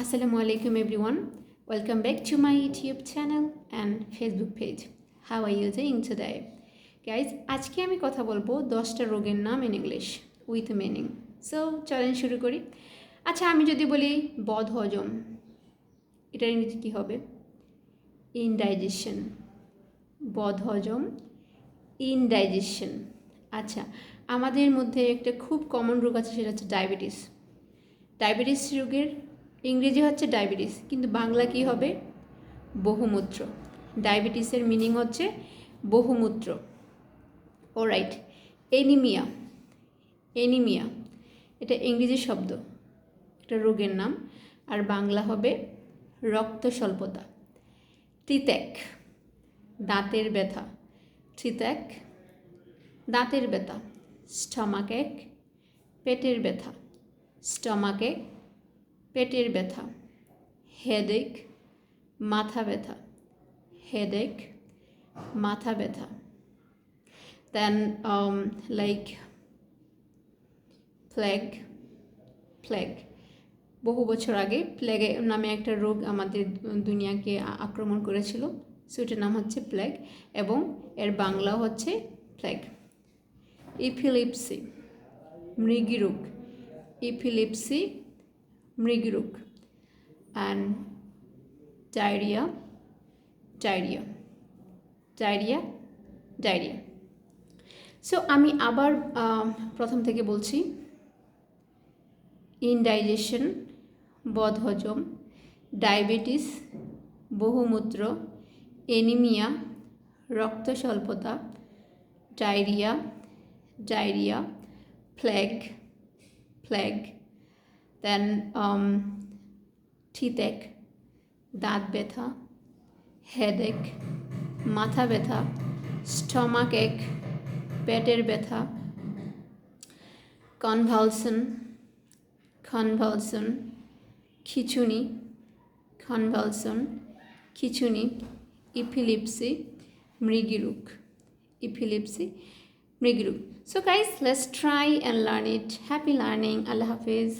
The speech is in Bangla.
Assalamu alaikum, everyone. Welcome back to my YouTube channel and Facebook page. How are you doing today? Guys আজকে আমি কথা বলব দশটা রোগের নাম in English with meaning so চলেন শুরু করি আচ্ছা আমি যদি বলি বদ হজম এটার ইংরেজি কী হবে ইনডাইজেশন বদ হজম ইনডাইজেশন আচ্ছা আমাদের মধ্যে একটা খুব কমন রোগ আছে, সেটা হচ্ছে ডায়াবেটিস ডায়াবেটিস রোগের ইংরেজি হচ্ছে ডায়াবেটিস, কিন্তু বাংলা কি হবে? বহুমূত্র। ডায়াবেটিসের মিনিং হচ্ছে বহুমূত্র। ও রাইট এনিমিয়া এনিমিয়া এটা ইংরেজি শব্দ। একটা রোগের নাম, আর বাংলা হবে রক্ত স্বল্পতা তিত্যাক দাঁতের ব্যথা। তিত্যাক দাঁতের ব্যথা। স্টমাক এক, পেটের ব্যথা। স্টমাক এক পেটের ব্যথা হেডেক মাথা ব্যথা হেডেক মাথা ব্যথা। দেন লাইক প্লেগ প্লেগ বহু বছর আগে প্লেগ নামে একটা রোগ আমাদের দুনিয়াকে আক্রমণ করেছিল সো এটার নাম হচ্ছে প্লেগ এবং এর বাংলা হচ্ছে প্লেগ ইফিলিপসি মৃগীরোগ epilepsy মৃগীরোগ and diarrhoea diarrhoea diarrhoea diarrhoea so আমি আবার প্রথম থেকে বলছি ইনডাইজেশন বদহজম ডায়াবেটিস বহুমূত্র এনিমিয়া রক্ত স্বল্পতা diarrhoea diarrhoea plague plague then toothache, দাঁত ব্যথা, হেডেক, মাথা ব্যথা স্টমাক এক পেটের ব্যথা কনভালসন কনভালসন খিচুনি কনভালসন খিচুনি ইপিলিপসি মৃগীরোগ epilepsy মৃগীরোগ। So guys let's try and learn it happy learning Allah Hafiz.